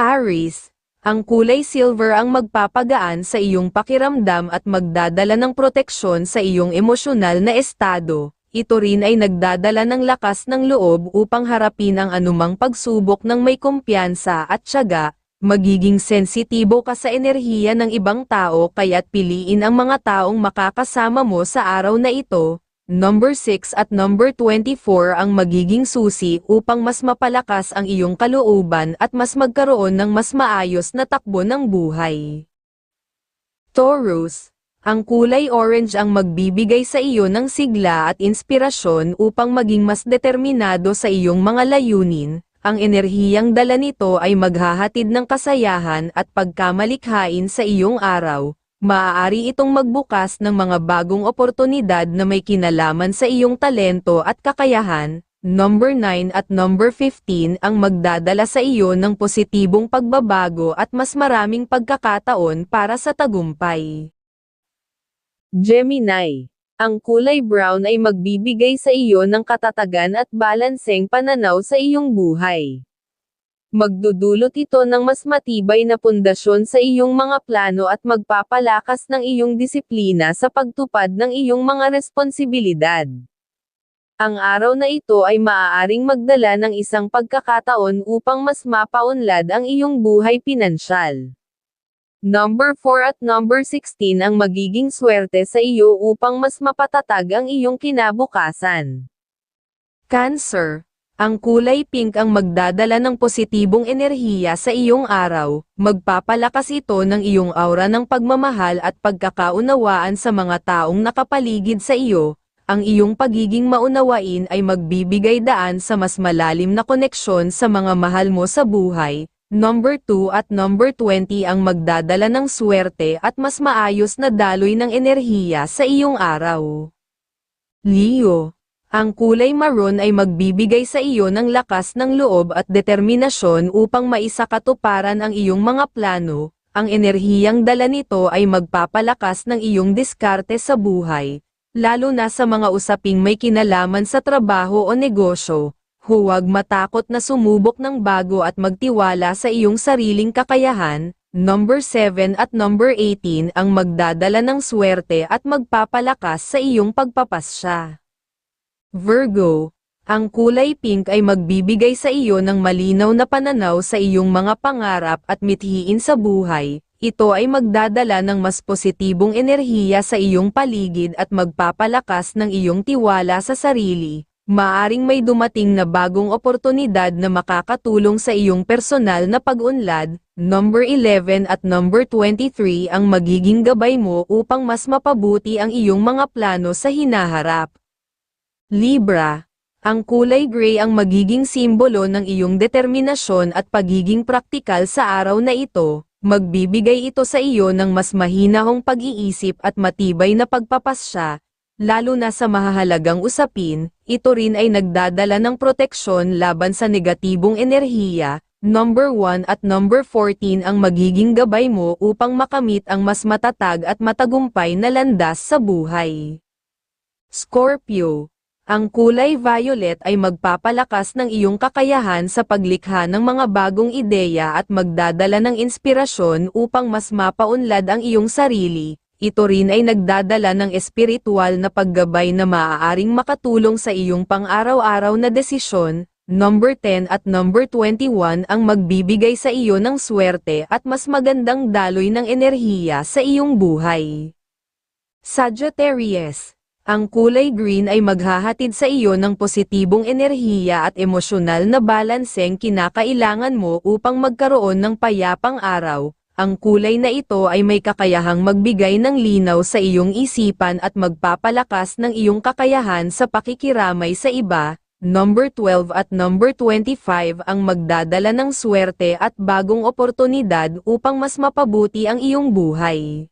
Aries, ang kulay silver ang magpapagaan sa iyong pakiramdam at magdadala ng proteksyon sa iyong emosyonal na estado. Ito rin ay nagdadala ng lakas ng loob upang harapin ang anumang pagsubok ng may kumpiyansa at tiyaga. Magiging sensitibo ka sa enerhiya ng ibang tao kaya't piliin ang mga taong makakasama mo sa araw na ito. Number 6 at number 24 ang magiging susi upang mas mapalakas ang iyong kalooban at mas magkaroon ng mas maayos na takbo ng buhay. Taurus, ang kulay orange ang magbibigay sa iyo ng sigla at inspirasyon upang maging mas determinado sa iyong mga layunin. Ang enerhiyang dala nito ay maghahatid ng kasayahan at pagkamalikhain sa iyong araw. Maaari itong magbukas ng mga bagong oportunidad na may kinalaman sa iyong talento at kakayahan. Number 9 at number 15 ang magdadala sa iyo ng positibong pagbabago at mas maraming pagkakataon para sa tagumpay. Gemini. Ang kulay brown ay magbibigay sa iyo ng katatagan at balanseng pananaw sa iyong buhay. Magdudulot ito ng mas matibay na pundasyon sa iyong mga plano at magpapalakas ng iyong disiplina sa pagtupad ng iyong mga responsibilidad. Ang araw na ito ay maaaring magdala ng isang pagkakataon upang mas mapaunlad ang iyong buhay pinansyal. Number 4 at number 16 ang magiging swerte sa iyo upang mas mapatatag ang iyong kinabukasan. Cancer ang kulay pink ang magdadala ng positibong enerhiya sa iyong araw, magpapalakas ito ng iyong aura ng pagmamahal at pagkakaunawaan sa mga taong nakapaligid sa iyo. Ang iyong pagiging maunawain ay magbibigay daan sa mas malalim na koneksyon sa mga mahal mo sa buhay. Number 2 at number 20 ang magdadala ng swerte at mas maayos na daloy ng enerhiya sa iyong araw. Leo ang kulay maroon ay magbibigay sa iyo ng lakas ng loob at determinasyon upang maisakatuparan ang iyong mga plano. Ang enerhiyang dala nito ay magpapalakas ng iyong diskarte sa buhay, lalo na sa mga usaping may kinalaman sa trabaho o negosyo. Huwag matakot na sumubok ng bago at magtiwala sa iyong sariling kakayahan. Number 7 at number 18 ang magdadala ng swerte at magpapalakas sa iyong pagpapasya. Virgo, ang kulay pink ay magbibigay sa iyo ng malinaw na pananaw sa iyong mga pangarap at mithiin sa buhay. Ito ay magdadala ng mas positibong enerhiya sa iyong paligid at magpapalakas ng iyong tiwala sa sarili. Maaring may dumating na bagong oportunidad na makakatulong sa iyong personal na pag-unlad. Number 11 at number 23 ang magiging gabay mo upang mas mapabuti ang iyong mga plano sa hinaharap. Libra, ang kulay gray ang magiging simbolo ng iyong determinasyon at pagiging praktikal sa araw na ito, magbibigay ito sa iyo ng mas mahinahong pag-iisip at matibay na pagpapasya, lalo na sa mahahalagang usapin, ito rin ay nagdadala ng proteksyon laban sa negatibong enerhiya, Number 1 at number 14 ang magiging gabay mo upang makamit ang mas matatag at matagumpay na landas sa buhay. Scorpio ang kulay violet ay magpapalakas ng iyong kakayahan sa paglikha ng mga bagong ideya at magdadala ng inspirasyon upang mas mapaunlad ang iyong sarili. Ito rin ay nagdadala ng espiritual na paggabay na maaaring makatulong sa iyong pang-araw-araw na desisyon. Number 10 at number 21 ang magbibigay sa iyo ng swerte at mas magandang daloy ng enerhiya sa iyong buhay. Sagittarius ang kulay green ay maghahatid sa iyo ng positibong enerhiya at emosyonal na balanseng kinakailangan mo upang magkaroon ng payapang araw. Ang kulay na ito ay may kakayahang magbigay ng linaw sa iyong isipan at magpapalakas ng iyong kakayahan sa pakikiramay sa iba. Number 12 at number 25 ang magdadala ng swerte at bagong oportunidad upang mas mapabuti ang iyong buhay.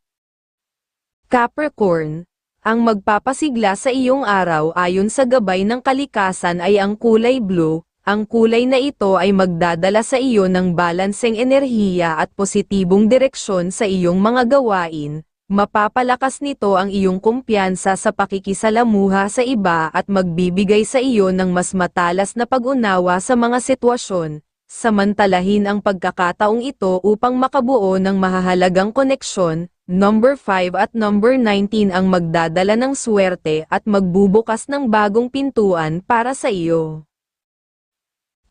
Capricorn ang magpapasigla sa iyong araw ayon sa gabay ng kalikasan ay ang kulay blue, ang kulay na ito ay magdadala sa iyo ng balanseng enerhiya at positibong direksyon sa iyong mga gawain, mapapalakas nito ang iyong kumpiyansa sa pakikisalamuha sa iba at magbibigay sa iyo ng mas matalas na pag-unawa sa mga sitwasyon, samantalahin ang pagkakataong ito upang makabuo ng mahahalagang koneksyon. Number 5 at number 19 ang magdadala ng swerte at magbubukas ng bagong pintuan para sa iyo.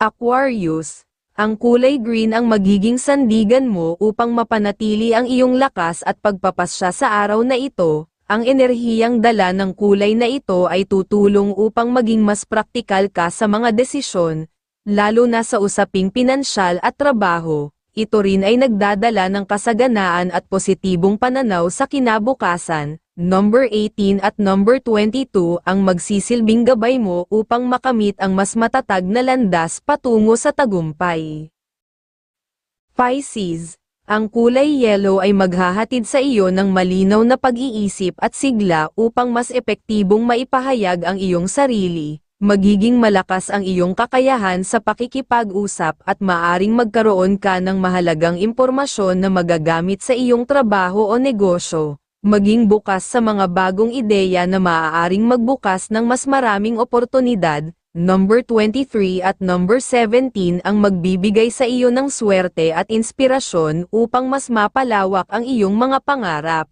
Aquarius, ang kulay green ang magiging sandigan mo upang mapanatili ang iyong lakas at pagpapasya sa araw na ito. Ang enerhiyang dala ng kulay na ito ay tutulong upang maging mas praktikal ka sa mga desisyon, lalo na sa usaping pinansyal at trabaho. Ito rin ay nagdadala ng kasaganaan at positibong pananaw sa kinabukasan. Number 18 at number 22 ang magsisilbing gabay mo upang makamit ang mas matatag na landas patungo sa tagumpay. Pisces, ang kulay yellow ay maghahatid sa iyo ng malinaw na pag-iisip at sigla upang mas epektibong maipahayag ang iyong sarili. Magiging malakas ang iyong kakayahan sa pakikipag-usap at maaring magkaroon ka ng mahalagang impormasyon na magagamit sa iyong trabaho o negosyo. Maging bukas sa mga bagong ideya na maaaring magbukas ng mas maraming oportunidad. Number 23 at number 17 ang magbibigay sa iyo ng swerte at inspirasyon upang mas mapalawak ang iyong mga pangarap.